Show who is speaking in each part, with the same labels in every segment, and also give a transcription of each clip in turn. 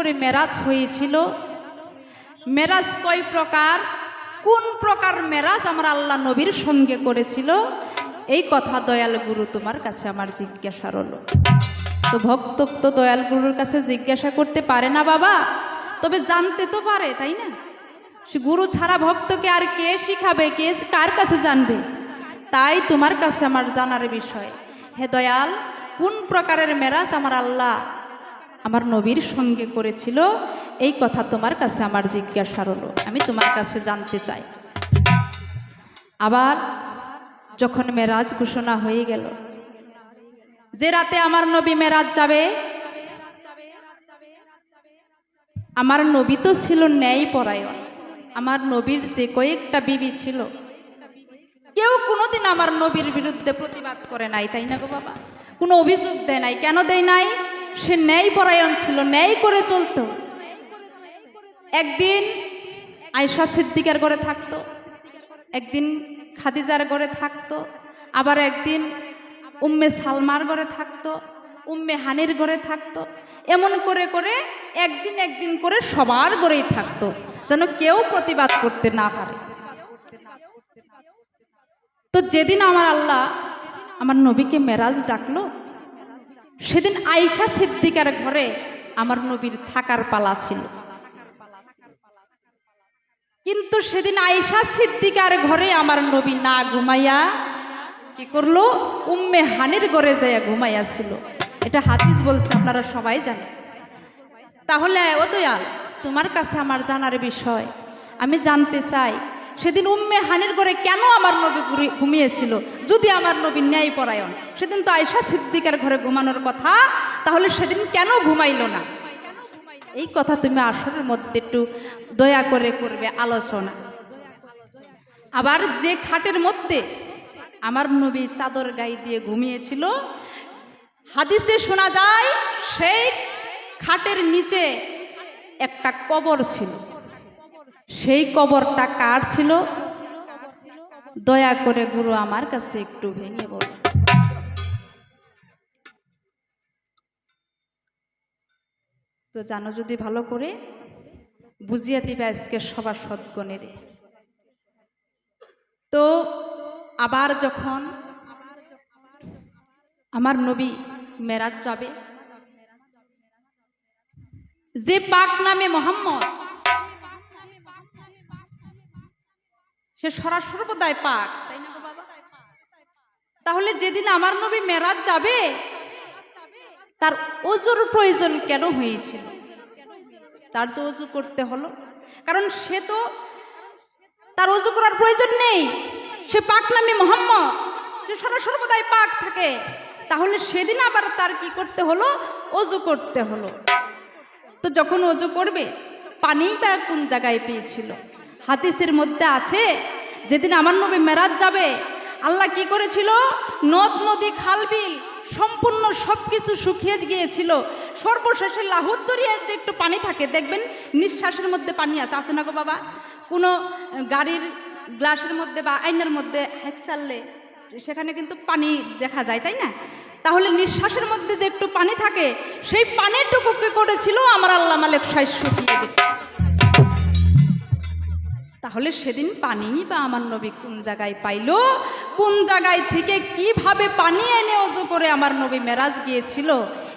Speaker 1: করে মেরাজ হয়েছিল। মেরাজ কয় প্রকার? কোন প্রকার মেরাজ আমার আল্লাহ নবীর সঙ্গে করেছিল? এই কথা দয়াল গুরু তোমার কাছে আমার জিজ্ঞাসা রলো তো ভক্ত তো দয়াল গুরুর কাছে জিজ্ঞাসা করতে পারে না বাবা, তবে জানতে তো পারে, তাই না? সে গুরু ছাড়া ভক্তকে আর কে শিখাবে? কে কার কাছে জানবে? তাই তোমার কাছে আমার জানার বিষয়। হে দয়াল, কোন প্রকারের মেরাজ আমার আল্লাহ আমার নবীর সঙ্গে করেছিল। এই কথা তোমার কাছে আমার জিজ্ঞাসা হলো। আমি তোমার কাছে জানতে চাই। আবার যখন মেরাজ ঘোষণা হয়ে গেল, যে রাতে আমার নবী মেরাজ যাবে, আমার নবী তো ছিল ন্যায় পরায়ণ আমার নবীর যে কয়েকটা বিবি ছিল, কেউ কোনোদিন আমার নবীর বিরুদ্ধে প্রতিবাদ করে নাই, তাই না গো বাবা? কোনো অভিযোগ দেয় নাই, কেন দেয় নাই? সে ন্যায় পরায়ণ ছিল, ন্যায় করে চলতো। একদিন আয়সা সিদ্দিকার ঘরে থাকতো, একদিন খাদিজার ঘরে থাকতো, আবার একদিন উম্মে সালমার ঘরে থাকতো, উম্মে হানির ঘরে থাকতো। এমন করে করে একদিন একদিন করে সবার ঘরেই থাকতো, যেন কেউ প্রতিবাদ করতে না পারে। তো যেদিন আমার আল্লাহ আমার নবীকে মেরাজ ডাকলো সেদিন আয়সা সিদ্দিকার ঘরে আমার নবীর থাকার পালা ছিল। কিন্তু সেদিন আয়সা সিদ্দিকার ঘরে আমার নবী না ঘুমাইয়া কি করল? উম্মে হানির ঘরে যাইয়া ঘুমাইয়া ছিল। এটা হাদিস বলছে, আপনারা সবাই জানেন। তাহলে, ও দয়াল, তোমার কাছে আমার জানার বিষয়। আমি জানতে চাই সেদিন উম্মে হানির করে কেন আমার নবী ঘুমিয়েছিল? যদি আমার নবী ন্যায় পরায়ণ। সেদিন তো আয়সা সিদ্দিকার ঘরে ঘুমানোর কথা, তাহলে সেদিন কেন ঘুমাইল না? এই কথা তুমি আসরের মধ্যে একটু দয়া করে করবে আলোচনা। আবার যে খাটের মধ্যে আমার নবী চাদর গায়ে দিয়ে ঘুমিয়েছিল, হাদিসে শোনা যায়, সেই খাটের নিচে একটা কবর ছিল। সেই কবরটা কার ছিল? দয়া করে গুরু আমার কাছে একটু ভেঙে বল তো জানো যদি ভালো করে বুঝিয়ে দিবে আজকে সবার সদ্গণের। তো আবার যখন আমার নবী মেরাজ যাবে, যে পাক নামে মোহাম্মদ সে সর্বদাই পাক? তাহলে যেদিন আমার নবী মেরাজ যাবে, তার ওজুর প্রয়োজন কেন হয়েছিল? তার যে অজু করতে হলো। কারণ সে তো তার অজু করার প্রয়োজন নেই। সে পাক নামী মোহাম্মদ। সে সারা সর্বদাই পাক থাকে। তাহলে সেদিন আবার তার কি করতে হলো? অজু করতে হলো। তো যখন অজু করবে পানি বা কোন জায়গায় পেয়েছিল? হাদিসের মধ্যে আছে, যেদিন আমার নবী মেরাজ যাবে, আল্লাহ কি করেছিল? নদ, নদী খালবিল সম্পূর্ণ সব কিছু শুকিয়ে গিয়েছিল। সর্বশেষে লাহুদ দরিয়ার যে একটু পানি থাকে, দেখবেন নিঃশ্বাসের মধ্যে পানি আছে। আছে না গো বাবা? কোনো গাড়ির গ্লাসের মধ্যে বা আইনের মধ্যে হেক্সাললে সেখানে কিন্তু পানি দেখা যায়, তাই না? তাহলে নিঃশ্বাসের মধ্যে যে একটু পানি থাকে, সেই পানিটুকুকে করেছিল? আমার আল্লাহ মালিক সাই শুকিয়ে দিত তাহলে সেদিন পানি বা আমার নবী কোন জায়গায় পাইলো? কোন জায়গায় থেকে কীভাবে পানি এনে অজু করে আমার নবী মেরাজ গিয়েছিল?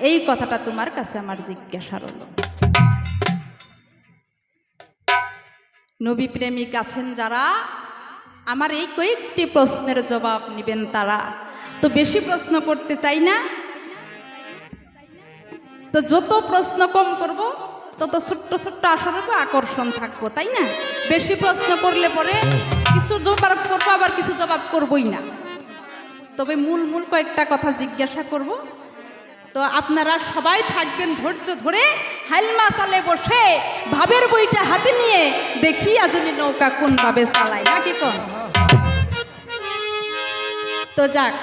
Speaker 1: এই কথাটা তোমার কাছে আমার জিজ্ঞাসা রলো নবী প্রেমিক আছেন যারা? আমার এই কয়েকটি প্রশ্নের জবাব নেবেন তারা। তো বেশি প্রশ্ন করতে চাই না? তো যত প্রশ্ন কম করব তত ছোট্ট ছোট্ট আসলে আকর্ষণ থাকব, তাই না? বেশি প্রশ্ন করলে পরে কিছু জবাব করব, আবার কিছু জবাব করবই না। তবে মূল মূল কয়েকটা কথা জিজ্ঞাসা করব। তো আপনারা সবাই থাকবেন ধৈর্য ধরে, হাইলমা চালে বসে ভাবের বইটা হাতে নিয়ে দেখি আজনি নৌকা কোন ভাবে চালায়, নাকি কোন? তো যাক,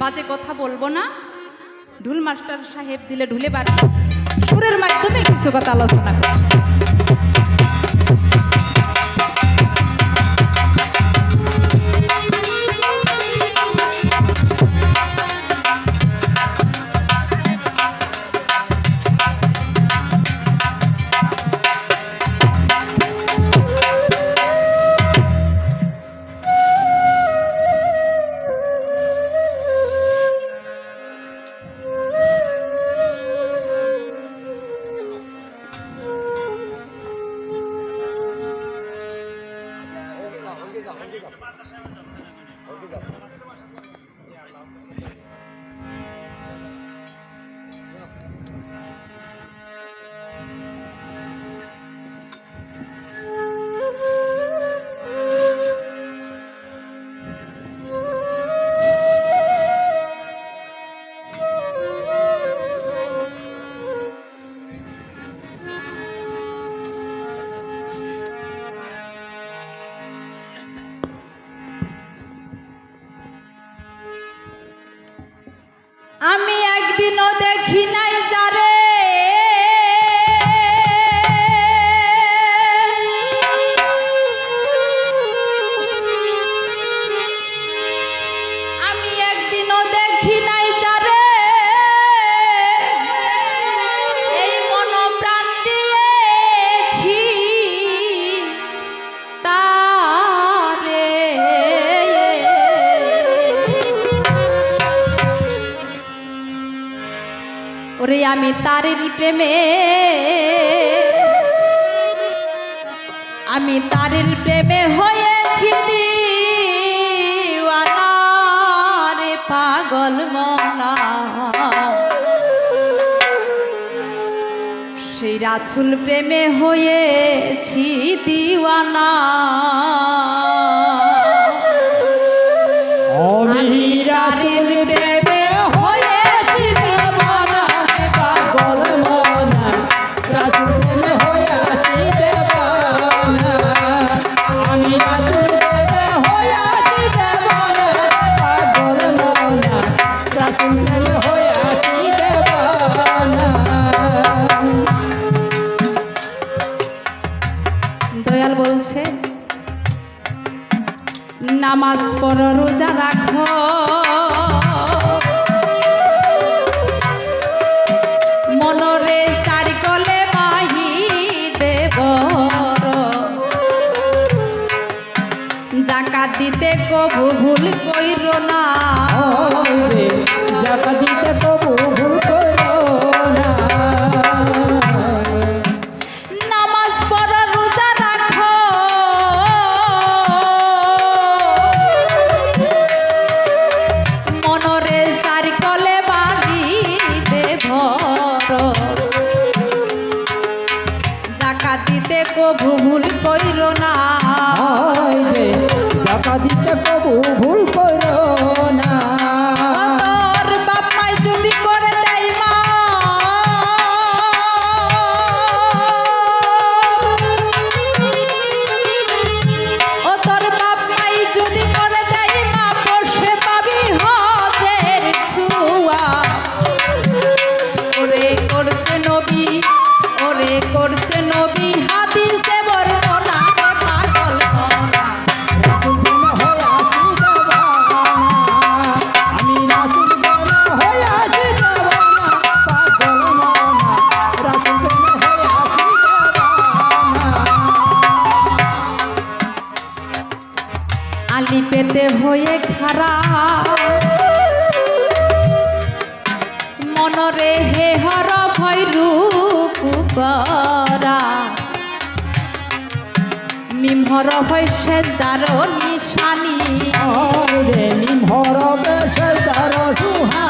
Speaker 1: বাজে কথা বলব না। ঢুল মাস্টার সাহেব দিলে ঢুলে বাড়ি। সুরের মাধ্যমে কিছু কথা আলোচনা করব আমি একদিনও দেখি নাই যার ওরে আমি তারেরই প্রেমে। আমি তারের প্রেমে হয়েছি রে পাগল মনা। সেই রাসুল প্রেমে হয়েছি দিওয়ানা। নামাজ পর রোজা রাখ মনরে চারি কলে মাহি দেব।
Speaker 2: জাকা দিতে কবু ভুল
Speaker 1: কইর না।
Speaker 2: জাকা দিতে কবু করতে কভু ভুল
Speaker 1: আলি পেতে হয়ে খারা। মনরে হে হর ভৈরু কুকরা মিমহর হয়েছে দার নিশানি।
Speaker 2: রে
Speaker 1: মিমহর
Speaker 2: বেশ দার
Speaker 1: সুহা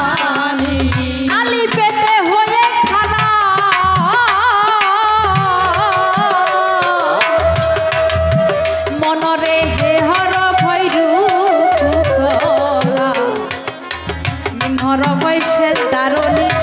Speaker 1: নরময় সে দারুণী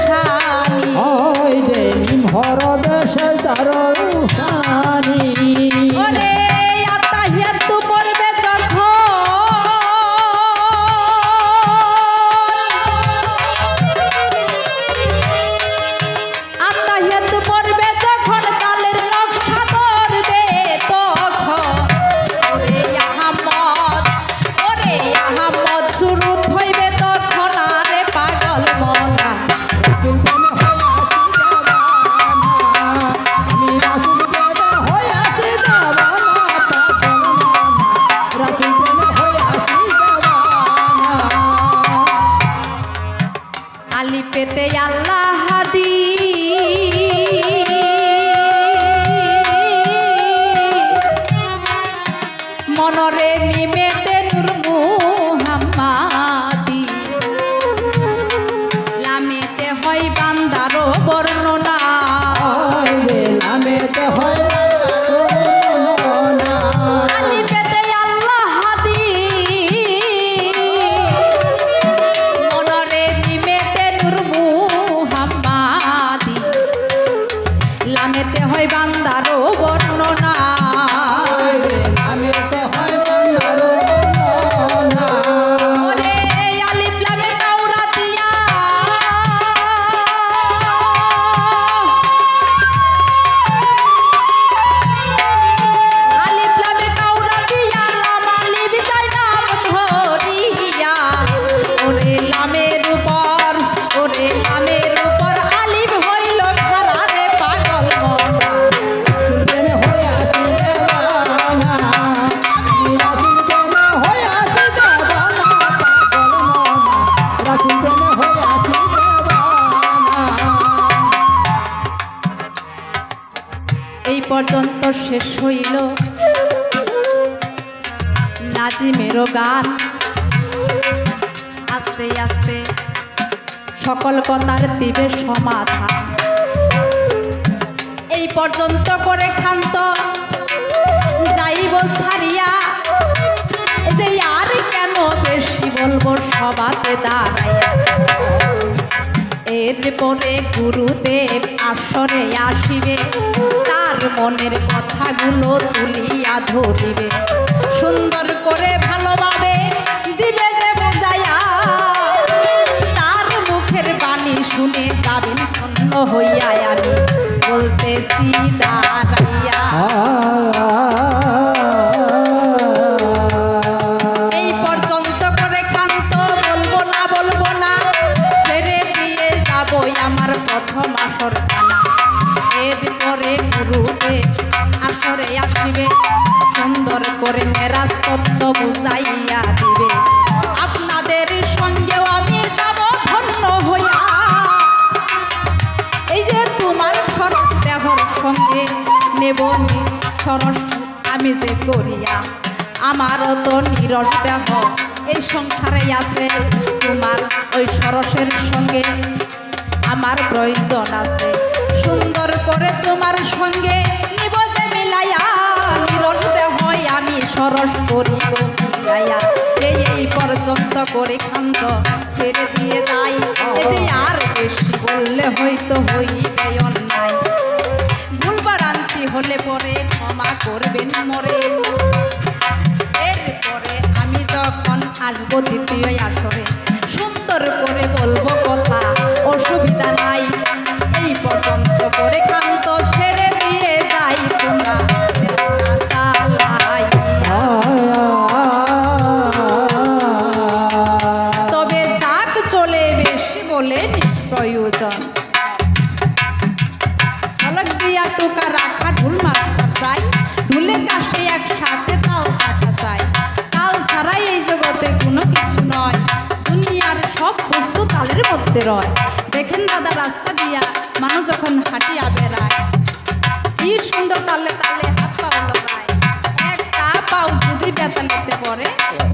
Speaker 1: মনরে মিমেতে হইল। নাজিমেরও গান। আস্তে আস্তে সকল কথার দিবে সমাধান। এই পর্যন্ত করে খান্ত যাইব সারিয়া যে আর কেন বেশি বলব সবাতে দাঁড়াইয়া। এরপরে গুরুদেব আসরে আসিবে। তার মনের কথাগুলো তুলিয়া ধরিবে। সুন্দর করে ভালোভাবে দিবে যে বোঝাইয়া। তার মুখের বাণী শুনে যাবেন ধন্য হইয়া আমি। বলতেছি, দাঁড়াইয়া। নেব নি সরস আমি যে করিয়া, আমারও তো নিরস দেহ। এই সংসারে আছে তোমার ওই সরসের সঙ্গে। আমার প্রয়োজন আছে সুন্দর করে তোমার সঙ্গে। নিব মিলাইয়া, নিরস দেহ আমি সরস করিব, মিলাইয়া। এই এই পর্যন্ত করে খান্ত ছেড়ে দিয়ে যাই। যে আর বেশি বললে হয়তো হইবে অন্যায়। ভুলবারান্তি হলে পরে ক্ষমা করবেন মরে। এরপরে আমি তখন আসব দ্বিতীয় আসরে, সুন্দর করে বলব কথা, অসুবিধা নাই। এই পর্যন্ত করে কান্ত টোকা রাখা, ঢুল মাস্টার চাই। ঢুলে কাশে একসাথে তাও কাটা চাই। তাল ছাড়াই এই জগতে কোনো কিছু নয়। দুনিয়ার সব বস্তু তালের মধ্যে রয়। দেখেন দাদা, রাস্তা দিয়া মানুষ যখন হাঁটিয়া বেড়ায়, কি সুন্দর তালে তালে হাত পা লড়ায় পাও যদি বেতালেতে পড়ে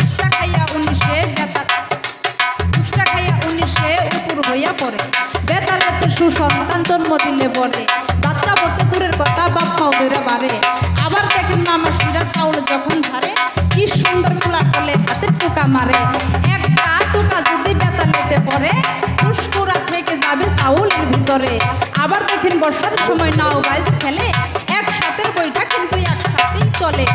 Speaker 1: উষ্টা খাইয়া উনিশে বেতা উষ্টা খাইয়া উনিশে উপর হইয়া পড়ে। বেতালেতে সুসন্তান জন্ম দিলে বলে দূরের দূরে বাড়ে আবার দেখেন মামা শিরা চাউল যখন ঝাড়ে, কি সুন্দর খোলা করলে হাতের টুকা মারে। একটা টুকা যদি বেতালেতে পড়ে, পুষ্কুরা থেকে যাবে চাউলের ভিতরে। আবার দেখেন, বর্ষার সময় নাও বাইস খেলে একসাথে বইটা কিন্তু একসাথেই চলে।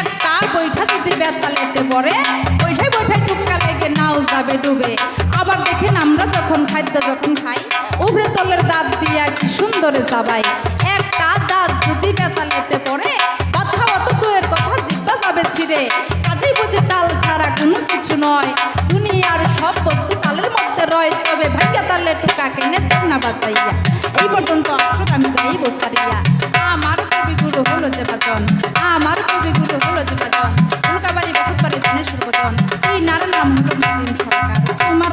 Speaker 1: একটা বইটা যদি বেতালেতে পড়ে বৈঠায় বৈঠায় টুকা লেগে নাও যাবে ডুবে। আবার দেখেন, আমরা যখন খাদ্য যখন খাই উভরে তলের দাঁত দিয়া কি সুন্দরে চাবাই একটা দাঁত ব্যথা নিতে পড়ে, কথা অত দুয়ের কথা জিব্বা যাবে ছিঁড়ে। কাজেই বুঝি তাল ছাড়া কোনো কিছু নয়। দুনিয়ার সব বস্তু তালের মধ্যে রয়। তবে ভাগ্য তালে টুকা কেনে না বাঁচাইয়া। এই পর্যন্ত আসর আমি যাই বসারিয়া আমার কবিগুলো হলো যে বাজন আমার কবিগুলো হলো যে বাজন উল্কাবাড়ি বসতবাড়ি ধানের সুরবচন এই নার নাম হলো নাজিম সরকার। তোমার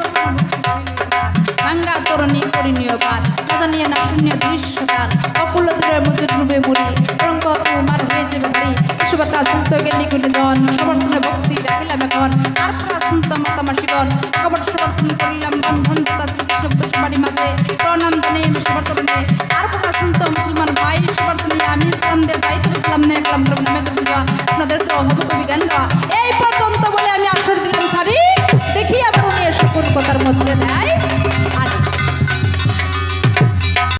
Speaker 1: ভাঙ্গা তরণী করিনীয় পার জানিয়ে না শূন্য দৃশ্যকার। অকুল দূরের মধ্যে ডুবে মরি কলঙ্ক তোমার হয়ে যাবে ভারী। সুবাতা শুনতে গেলি গুলি জন সবার শুনে ভক্তি দেখিলাম এখন। তারপর শুনতাম তোমার শিকন কবর সবার শুনে করিলাম বন্ধন শ্রীকৃষ্ণ সবারই মাঝে। প্রণাম আমি সবার চরণে দায়িত্ব ইসলাম নিয়ে কালাম রব নামে করব গাওয়া আপনাদের তো হবে কবি